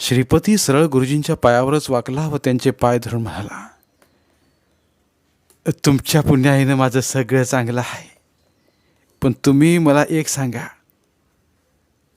श्रीपती सरळ गुरुजींच्या पायावरच वाकला व त्यांचे पाय धरून म्हणाला तुमच्या पुण्याईनं माझं सगळं चांगलं आहे. पण तुम्ही मला एक सांगा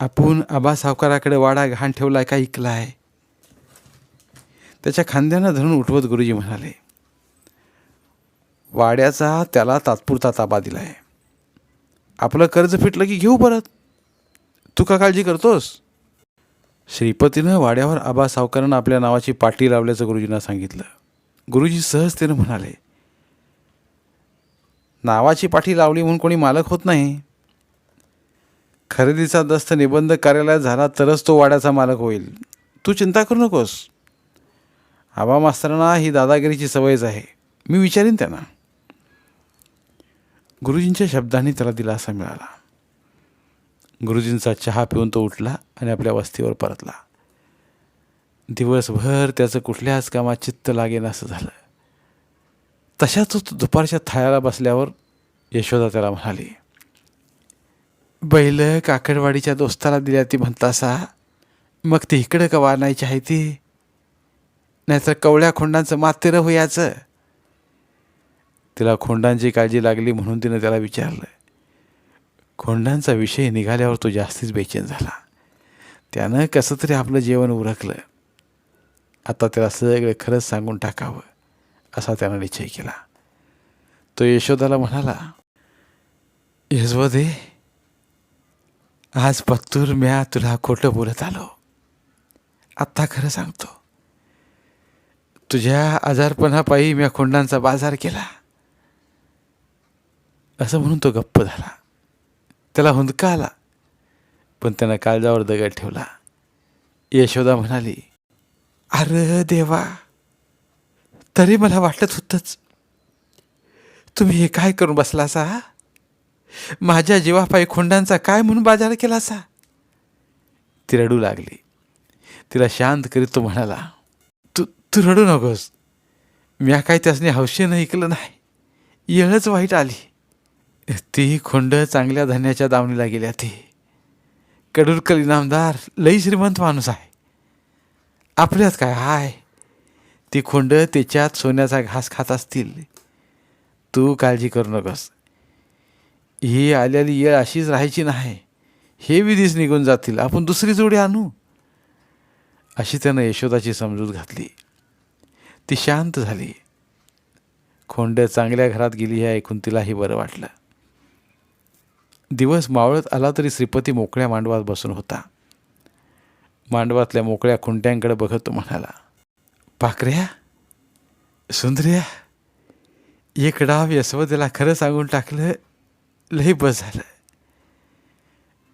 आपण आबा सावकाराकडे वाडा घाण ठेवलाय का ऐकलाय त्याच्या खांद्यानं धरून उठवत गुरुजी म्हणाले वाड्याचा त्याला तात्पुरता ताबा दिलाय. आपलं कर्ज फिटलं की घेऊ परत. तू का काळजी करतोस? श्रीपतीनं वाड्यावर आबा सावकारानं आपल्या नावाची पाटी लावल्याचं गुरुजींना सांगितलं. गुरुजी सहजतेनं म्हणाले नावाची पाठी लावली म्हणून कोणी मालक होत नाही. खरेदीचा दस्त निबंध कार्यालयात झाला तरच तो वाड्याचा मालक होईल. तू चिंता करू नकोस. आबा मास्तरांना ही दादागिरीची सवयच आहे. मी विचारीन त्यांना. गुरुजींच्या शब्दांनी त्याला दिलासा मिळाला. गुरुजींचा चहा पिऊन तो उठला आणि आपल्या वस्तीवर परतला. दिवसभर त्याचं कुठल्याच कामात चित्त लागेन असं झालं. तशाच दुपारच्या थाळ्याला बसल्यावर यशोदा त्याला म्हणाली बैल काकडवाडीच्या दोस्ताला दिल्या ती म्हणतासा मग ती इकडं का आणायची आहे ती? नाहीतर कवळ्या खोंडांचं मातेरं होयाचं. तिला खोंडांची काळजी लागली म्हणून तिनं त्याला विचारलं खोंडांचा विषय निघाल्यावर तो जास्तीच बेचैन झाला. त्यानं कसं तरी आपलं जेवण उरकलं. आता त्याला सगळं खरंच सांगून टाकावं असा त्यानं निश्चय केला. तो यशोदाला म्हणाला यशवदे आज पत्तूर म्या तुला खोटं बोलत आलो. आत्ता खरं सांगतो. तुझ्या आजारपणापायी म्या खोंडांचा बाजार केला. असं म्हणून तो गप्प झाला. त्याला हुंदका आला पण त्यानं काळजावर दगड ठेवला. यशोदा म्हणाली अरे देवा तरी मला वाटत होतंच. तुम्ही हे काय करून बसला असा माझ्या जीवापायी खोंडांचा काय म्हणून बाजार केला असा ती रडू लागली. तिला शांत करीत तो म्हणाला तू तू रडू नकोस. म्या काय त्यासनी हौशेनं ऐकलं नाही. येळच वाईट आली. ती खोंड चांगल्या धान्याच्या दावणीला गेल्या ती. कडुरकल इनामदार लई श्रीमंत माणूस आहे. आपल्यात काय हाय? ती खोंड त्याच्यात सोन्याचा घास खात असतील. तू काळजी करू नकोस. ही आलेली येळ अशीच राहायची नाही. हे विधीच निघून जातील. आपण दुसरी जोडी आणू. अशी त्यानं यशोदाची समजूत घातली. ती शांत झाली. खोंड चांगल्या घरात गेली हे ऐकून तिलाही बरं वाटलं. दिवस मावळत आला तरी श्रीपती मोकळ्या मांडवात बसून होता. मांडवातल्या मोकळ्या खुंट्यांकडे बघत तो म्हणाला पाकऱ्या सुंदर्या एक डाव यशवदेला खरं सांगून टाकलं लई बस झालं.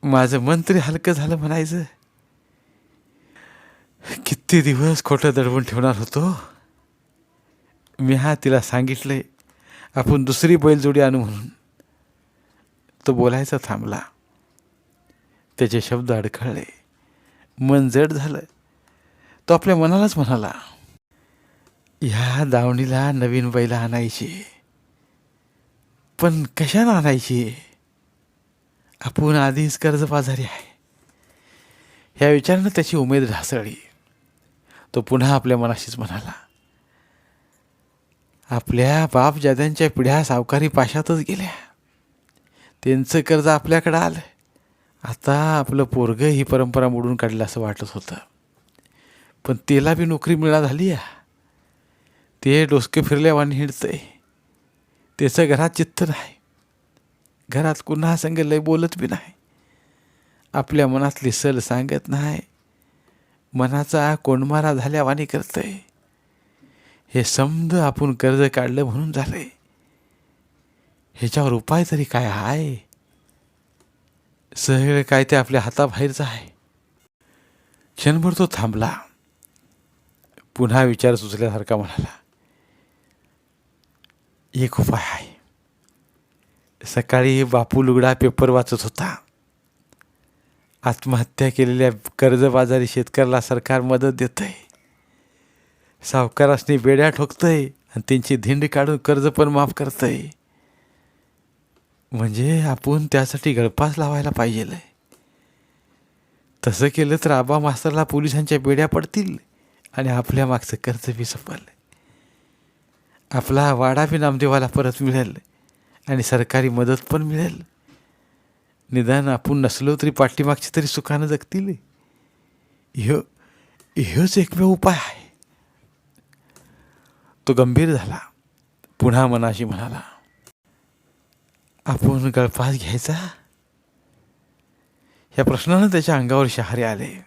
माझं मन तरी हलकं झालं म्हणायचं. किती दिवस खोटं दडवून ठेवणार होतो? मी हा तिला सांगितलंय आपण दुसरी बैलजोडी आणू म्हणून. तो बोलायचा थांबला. त्याचे शब्द अडखळले. मन जड झालं. तो आपल्या मनालाच म्हणाला ह्या दावणीला नवीन बैला आणायची. पण कशानं आणायची? आपण आधीच कर्जबाजारी आहे. ह्या विचारानं त्याची उमेद ढासळली. तो पुन्हा आपल्या मनाशीच म्हणाला आपल्या बाप जाद्यांच्या पिढ्या सावकारी पाशातच गेल्या. त्यांचं कर्ज आपल्याकडं आलं आता आपलं पोरगं ही परंपरा मोडून काढलं असं वाटत होतं. पण त्याला बी नोकरी मिळा झाली या. ते डोसके फिरल्यावानी हिंडतंय. त्याचं घरात चित्त नाही. घरात कुन्हा संग लय बोलत बी नाही. आपल्या मनातली सल सांगत नाही. मनाचा कोंडमारा झाल्यावानी करतंय. हे समज आपण कर्ज काढलं म्हणून झालंय. ह्याच्यावर उपाय तरी काय आहे सगळं काय ते आपल्या हाताबाहेरचं आहे. क्षणभर तो थांबला. पुन्हा विचार सुचल्यासारखा म्हणाला एक उपाय आहे सकाळी बापू लुगडा पेपर वाचत होता. आत्महत्या केलेल्या कर्जबाजारी शेतकऱ्याला सरकार मदत देतंय. सावकारासनी बेड्या ठोकतंय आणि त्यांची धिंड काढून कर्ज पण माफ करतंय. म्हणजे आपण त्यासाठी गळपास लावायला पाहिजे तसं केलं तर आबा मास्तरला पोलिसांच्या बेड्या पडतील आणि आपल्या मागचं कर्ज बी सफल आपला वाडा बी नामदेवाला परत मिळेल आणि सरकारी मदत पण मिळेल. निदान आपण नसलो तरी पाठीमागची तरी सुखानं जगतील. ह्यो ह्योच एकमेव उपाय आहे. तो गंभीर झाला. पुन्हा मनाशी म्हणाला आपण गळफास घ्यायचा? या प्रश्नानं त्याच्या अंगावर शहारे आले.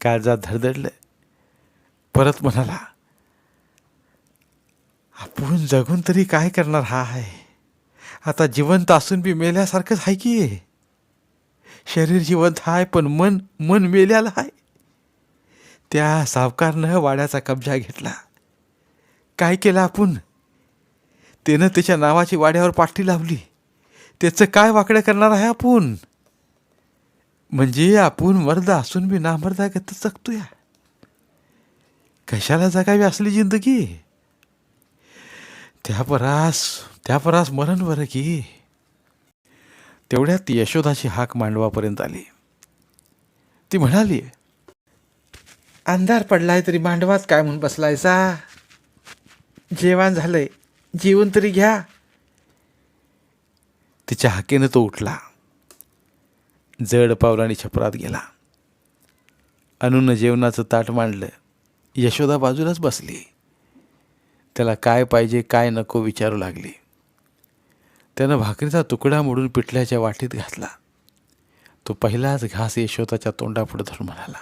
काळजात धडधडलं. परत म्हणाला आपण जगून तरी काय करणार हा आहे? आता जिवंत असून बी मेल्यासारखंच आहे की शरीर जिवंत आहे पण मन मन मेल्याला आहे. त्या सावकारनं वाड्याचा कब्जा घेतला. काय केलं आपण? त्यानं त्याच्या नावाची वाड्यावर पाठी लावली. त्याचं काय वाकडं करणार आहे आपण? म्हणजे आपण मर्द असून बी नामर्दा गत जगतोया. कशाला जगावी असली जिंदगी? त्या परास त्या परास मरण बरं की. तेवढ्यात यशोदाची हाक मांडवापर्यंत आली. ती म्हणाली अंधार पडलाय तरी मांडवात काय म्हणून बसलायचा जेवण झालंय जेवण तरी घ्या. तिच्या हाकेनं तो उठला. जड पावलाने छपरात गेला. अनुनं जेवणाचं ताट मांडलं. यशोदा बाजूलाच बसली. त्याला काय पाहिजे काय नको विचारू लागली. त्यानं भाकरीचा तुकडा मोडून पिठल्याच्या वाटीत घातला. तो पहिलाच घास यशोदाच्या तोंडापुढे धरून म्हणाला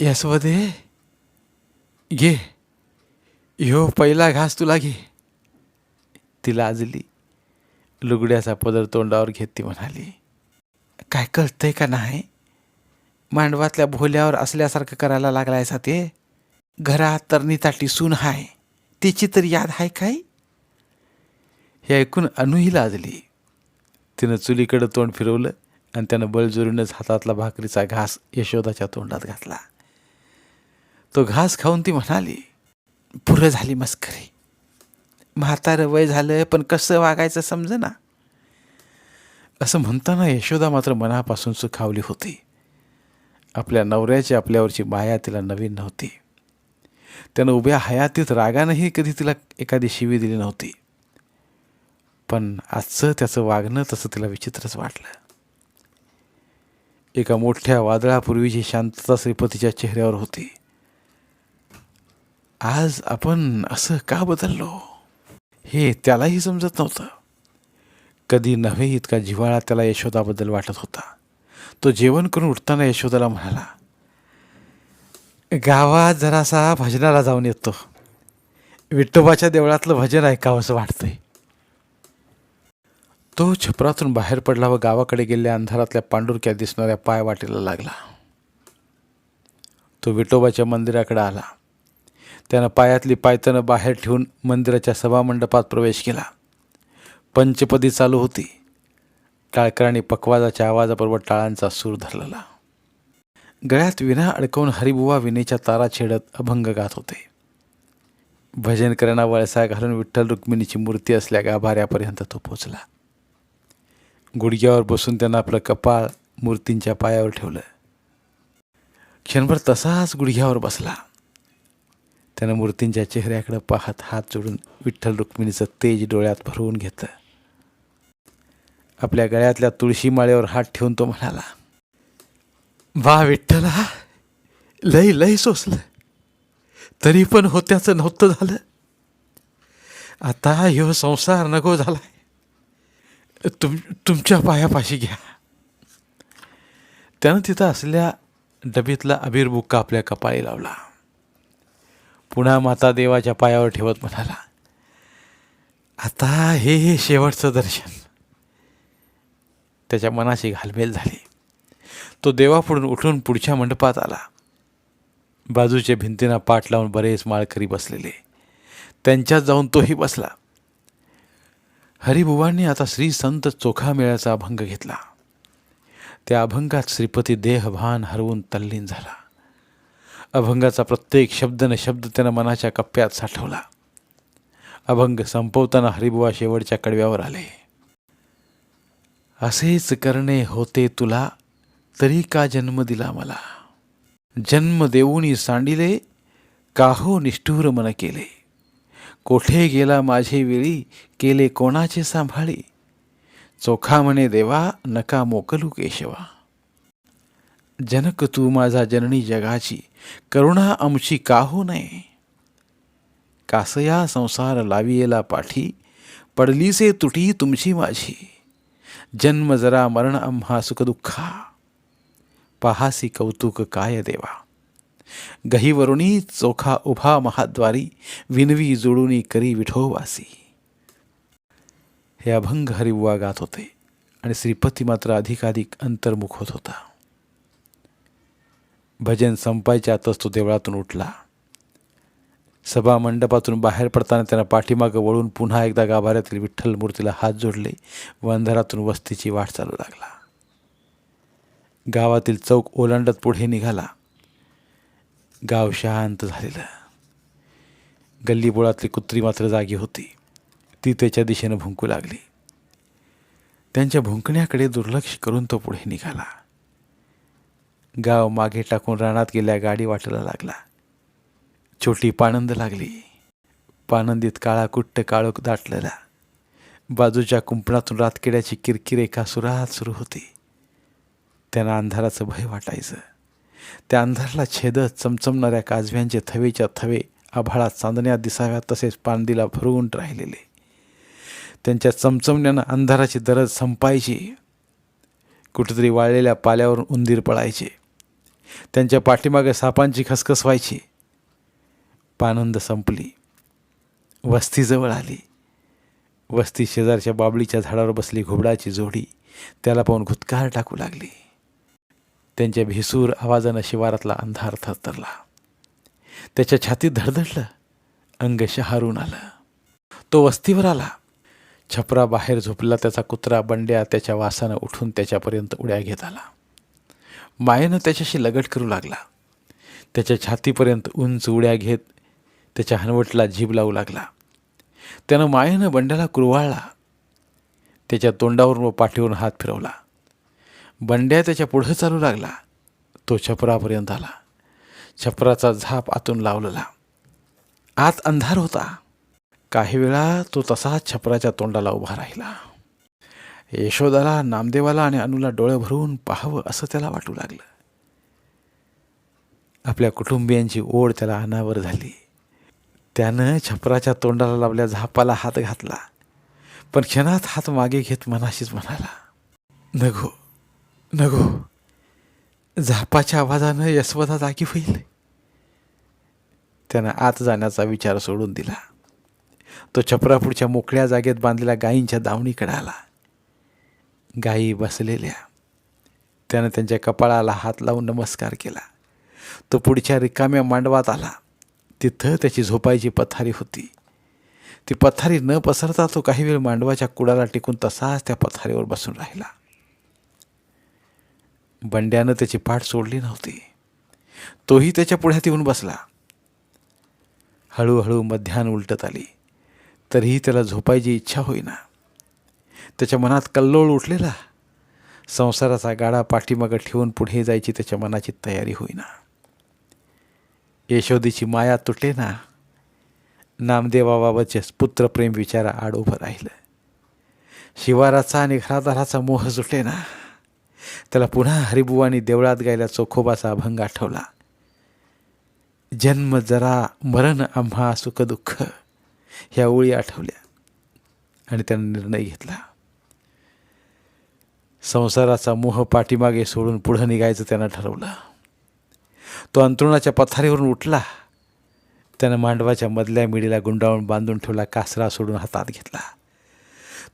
यशवदे घे. ह्यो पहिला घास तुला घे. ती लाजली. लुगड्याचा पदर तोंडावर घेत ती म्हणाली. काय कळतंय का नाही? मांडवातल्या भोल्यावर असल्यासारखं करायला लागलायसा ते? घरात तरणी ताटी सून हाय. तिची तर याद आहे काय? हे ऐकून अनुही लाजली. तिनं चुलीकडं तोंड फिरवलं आणि त्यानं बळजोरीनंच हातातला भाकरीचा घास यशोदाच्या तोंडात घातला. तो घास खाऊन ती म्हणाली पुरं झाली मस्करी. म्हातारं वय झालं पण कसं वागायचं समजेना. असं म्हणताना यशोदा मात्र मनापासून सुखावली होती. आपल्या नवऱ्याची आपल्यावरची माया तिला नवीन नव्हती. त्यानं उभ्या हयातीत रागानंही कधी तिला एखादी शिवी दिली नव्हती. पण आजचं त्याचं वागणं तसं तिला विचित्रच वाटलं. एका मोठ्या वादळापूर्वीची शांतता श्रीपतीच्या चेहऱ्यावर होती आज आपण असं का बदललो? हे त्यालाही समजत नव्हतं. कधी नव्हे इतका जिव्हाळा त्याला यशोदाबद्दल वाटत होता. तो जेवण करून उठताना यशोदाला म्हणाला गावात जरासा भजनाला जाऊन येतो. विठोबाच्या देवळातलं भजन ऐकावं असं वाटतंय. तो छपरातून बाहेर पडला व गावाकडे गेलेल्या अंधारातल्या पांडुरक्या दिसणाऱ्या पाय वाटेला लागला. तो विठोबाच्या मंदिराकडे आला. त्यानं पायातली पायतनं बाहेर ठेवून मंदिराच्या सभामंडपात प्रवेश केला. पंचपदी चालू होती. टाळकरांनी पकवाजाच्या आवाजाबरोबर टाळांचा सूर धरलेला. गळ्यात विना अडकवून हरिबुवा विनेच्या तारा छेडत अभंग गात होते. भजनकरांना वळसा घालून विठ्ठल रुक्मिणीची मूर्ती असल्या गाभाऱ्यापर्यंत तो पोचला. गुडघ्यावर बसून त्यानं आपलं कपाळ मूर्तींच्या पायावर ठेवलं. क्षणभर तसाच गुडघ्यावर बसला. त्यानं मूर्तींच्या चेहऱ्याकडे पाहत हात जोडून विठ्ठल रुक्मिणीचं तेज डोळ्यात भरवून घेतं आपल्या गळ्यातल्या तुळशी माळेवर हात ठेवून तो म्हणाला वा विठ्ठला लय लय सोसलं. तरी पण होत्याचं नव्हतं झालं. आता ह्यो संसार नको झालाय. तुम तुमच्या पायापाशी घ्या. त्यानं तिथं असल्या डबीतला अबीर बुक्का आपल्या कपाळी लावला. पुन्हा माता देवाच्या पायावर ठेवत म्हणाला आता हे हे शेवटचं दर्शन. त्याच्या मनाची घालमेल झाली. तो देवापुढून उठून पुढच्या मंडपात आला. बाजूच्या भिंतींना पाठ लावून बरेच माळकरी बसलेले. त्यांच्यात जाऊन तोही बसला. हरिभुवांनी आता श्री संत चोखा मेळ्याचा अभंग घेतला. त्या अभंगात श्रीपती देहभान हरवून तल्लीन झाला. अभंगाचा प्रत्येक शब्द न शब्द त्यानं मनाच्या कप्प्यात साठवला. अभंग संपवताना हरिबुवा शेवटच्या कडव्यावर आले. असेच करणे होते तुला तरी का जन्म दिला मला? जन्म देऊनी सांडिले काहो निष्ठूर मन केले? कोठे गेला माझे वेळी केले कोणाचे सांभाळी? चोखा म्हणे देवा नका मोकलू केशवा. जनक तू माझा जननी जगाची करुणा आमची का हो नये. कासया संसार लावियेला पाठी पडलीसे तुटी तुमची माझी. जन्म जरा मरण आम्हा सुखदुःखा. पहासी कौतुक काय देवा. गहीवरुणी चोखा उभा महाद्वारी विनवी जोडुनी करी विठोवासी हे अभंग हरिव्वा गात होते आणि श्रीपती मात्र अधिकाधिक अंतर्मुख होत होता. भजन संपायच्या आतच तो देवळातून उठला. सभा मंडपातून बाहेर पडताना त्यानं पाठीमागं वळून पुन्हा एकदा गाभाऱ्यातील विठ्ठल मूर्तीला हात जोडले व अंधारातून वस्तीची वाट चालू लागला. गावातील चौक ओलांडत पुढे निघाला. गाव शांत झालेलं. गल्लीबोळातली कुत्री मात्र जागी होती. ती त्याच्या दिशेनं भुंकू लागली. त्यांच्या भुंकण्याकडे दुर्लक्ष करून तो पुढे निघाला. गाव मागे टाकून रानात गेल्या गाडी वाटायला लागला. छोटी पानंद लागली. पानंदीत काळा कुट्ट काळोख दाटलेला. बाजूच्या कुंपणातून रातकिड्याची किरकिर एका सुरात सुरू होती. त्यांना अंधाराचं भय वाटायचं. त्या अंधाराला छेदत चमचमणाऱ्या काजव्यांचे थवेच्या थवे आभाळात चांदण्यात दिसाव्यात तसेच पानदीला भरवून राहिलेले. त्यांच्या चमचमण्यानं अंधाराची दरज संपायची. कुठेतरी वाळलेल्या पाल्यावरून उंदीर पळायचे. त्यांच्या पाठीमागे सापांची खसखस व्हायची. पानंद संपली. वस्तीजवळ आली. वस्ती शेजारच्या बाबळीच्या झाडावर बसली घोबडाची जोडी. त्याला पाहून घुतकार टाकू लागली. त्यांच्या भिसूर आवाजानं शिवारातला अंधार थरथरला. त्याच्या छातीत धडधडलं. अंग शहारून आलं. तो वस्तीवर आला. छपरा बाहेर झोपला. त्याचा कुत्रा बंड्या त्याच्या वासानं उठून त्याच्यापर्यंत उड्या घेत आला. मायेनं त्याच्याशी लगट करू लागला. त्याच्या छातीपर्यंत उंच उड्या घेत त्याच्या हनवटला झीब लावू लागला. त्यानं मायेनं बंड्याला कुरवाळला. त्याच्या तोंडावरून व पाठीवरून हात फिरवला. बंड्या त्याच्या पुढं चालू लागला. तो छपरापर्यंत आला. छपराचा झाप आतून लावलेला. आत अंधार होता. काही वेळा तो तसाच छपराच्या तोंडाला उभा राहिला. यशोदाला नामदेवाला आणि अनुला डोळे भरून पाहावं असं त्याला वाटू लागलं. आपल्या कुटुंबियांची ओढ त्याला अनावर झाली. त्यानं छपराच्या तोंडाला लावल्या झापाला हात घातला. पण क्षणात हात मागे घेत मनाशीच म्हणाला नगो नगो झापाच्या आवाजानं यशवदा जागी होईल. त्यानं आत जाण्याचा विचार सोडून दिला. तो छपरापुढच्या मोकळ्या जागेत बांधलेल्या गायींच्या दावणीकडे आला. गायी बसलेल्या. त्यानं त्यांच्या कपाळाला हात लावून नमस्कार केला. तो पुढच्या रिकाम्या मांडवात आला. तिथं त्याची झोपायची पथारी होती. ती पथारी न पसरता तो काही वेळ मांडवाच्या कुडाला टिकून तसाच त्या पथारीवर बसून राहिला. बंड्यानं त्याची पाठ सोडली नव्हती. तोही त्याच्या पुढ्यात येऊन बसला. हळूहळू मध्यान उलटत आली. तरीही त्याला झोपायची इच्छा होईना. त्याच्या मनात कल्लोळ उठलेला. संसाराचा गाडा पाठीमागं ठेवून पुढे जायची त्याच्या मनाची तयारी होईना. यशोदीची माया तुटे ना नामदेवाबाबतचे पुत्रप्रेम विचारा आड उभं राहिलं. शिवाराचा आणि घरादाराचा मोह सुटले ना त्याला पुन्हा हरिबुवानी देवळात गायला चोखोबाचा अभंग आठवला. जन्म जरा मरण आम्हा सुखदुःख ह्या ओळी आठवल्या आणि त्यानं निर्णय घेतला. संसाराचा मोह पाठीमागे सोडून पुढं निघायचं त्यानं ठरवलं. तो अंतरुणाच्या पथारीवरून उठला. त्यानं मांडवाच्या मधल्या मिडीला गुंडाळून बांधून ठेवला कासरा सोडून हातात घेतला.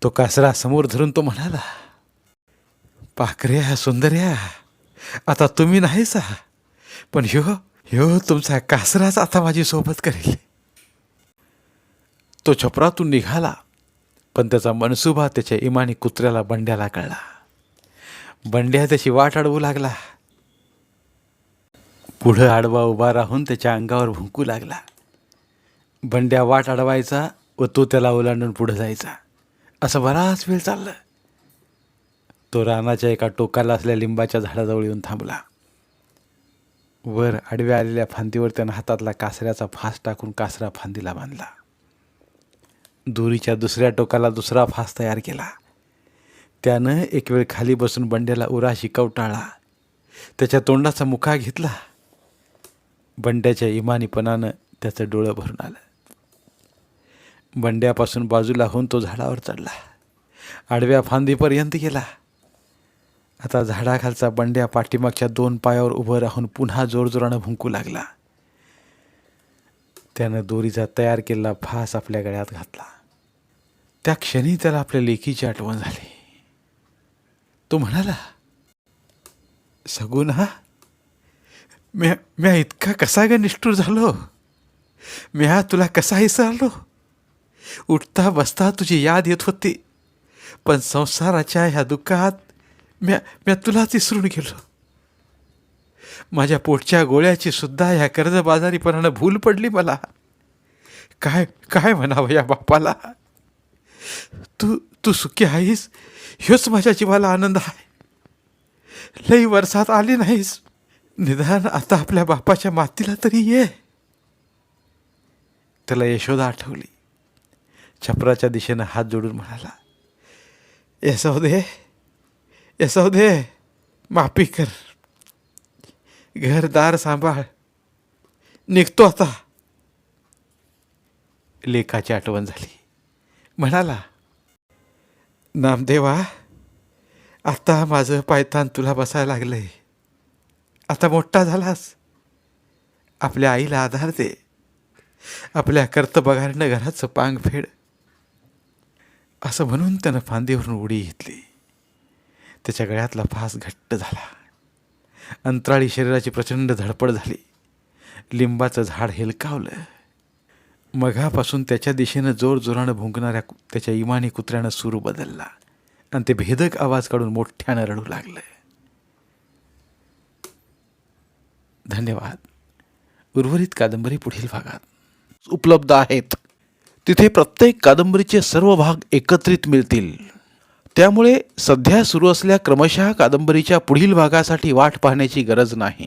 तो कासरा समोर धरून तो म्हणाला पाखऱ्या सुंदर्या आता तुम्ही नाहीच पण ह्यो ह्यो तुमचा कासराच आता माझी सोबत करेल. तो छपरातून निघाला पण त्याचा मनसुबा त्याच्या इमानी कुत्र्याला बंड्याला कळला. बंड्या त्याची वाट अडवू लागला. पुढं आडवा उभा राहून त्याच्या अंगावर भुंकू लागला. बंड्या वाट अडवायचा व तो त्याला ओलांडून पुढं जायचा. असं बराच वेळ चाललं. तो रानाच्या एका टोकाला असल्या लिंबाच्या झाडाजवळ येऊन थांबला. वर आडव्या आलेल्या फांदीवर त्यानं हातातला कासऱ्याचा फास टाकून कासरा फांदीला बांधला. दोरीच्या दुसऱ्या टोकाला दुसरा फास तयार केला. त्यानं एक वेळ खाली बसून बंड्याला उरा शिकवटाळा. त्याच्या तोंडाचा मुखा घेतला. बंड्याच्या इमानीपणानं त्याचं डोळं भरून आलं. बंड्यापासून बाजूला होऊन तो झाडावर चढला. आडव्या फांदीपर्यंत गेला. आता झाडाखालचा बंड्या पाठीमागच्या दोन पायावर उभं राहून पुन्हा जोरजोरानं भुंकू लागला. त्यानं दोरीचा तयार केलेला फास आपल्या गळ्यात घातला. त्या क्षणी त्याला आपल्या लेकीची आठवण झाली. तो म्हणाला सगुना म्या म्या इतका कसा ग निष्ठूर झालो? म्या तुला कसा विसरलो उठता बसता तुझी याद येत होती पण संसाराच्या ह्या दुःखात म्या म्या तुलाच विसरून गेलो. माझ्या पोटच्या गोळ्याची सुद्धा ह्या कर्जबाजारीपणानं भूल पडली मला. काय काय म्हणावं या बापाला? तू तू सुखी आहेस? ह्योच माझ्या जीवाला आनंद आहे. लई वर्षात आली नाहीस. निदान आता आपल्या बापाच्या मातीला तरी ये. त्याला यशोदा आठवली. छपराच्या दिशेनं हात जोडून म्हणाला यशोदे यशोदे माफी कर. घरदार सांभाळ. निघतो आता. लेखाची आठवण झाली. म्हणाला नामदेवा आता माझं पायतान तुला बसायला लागलंय. आता मोठा झालास. आपल्या आईला आधार दे. आपल्या कर्तबगारीनं घराचं पांग फेड. असं म्हणून त्यानं फांदीवरून उडी घेतली. त्याच्या गळ्यातला फास घट्ट झाला. अंतराळी शरीराची प्रचंड धडपड झाली. लिंबाचं झाड हेलकावलं. मघापासून त्याच्या दिशेनं जोर जोरानं भुंकणाऱ्या त्याच्या इमानी कुत्र्यानं सूर बदलला. आणि ते भेदक आवाज काढून मोठ्यानं रडू लागलं. धन्यवाद. उर्वरित कादंबरी पुढील भागात उपलब्ध आहेत. तिथे प्रत्येक कादंबरीचे सर्व भाग एकत्रित मिळतील. त्यामुळे सध्या सुरू असल्या क्रमशः कादंबरीच्या पुढील भागासाठी वाट पाहण्याची गरज नाही.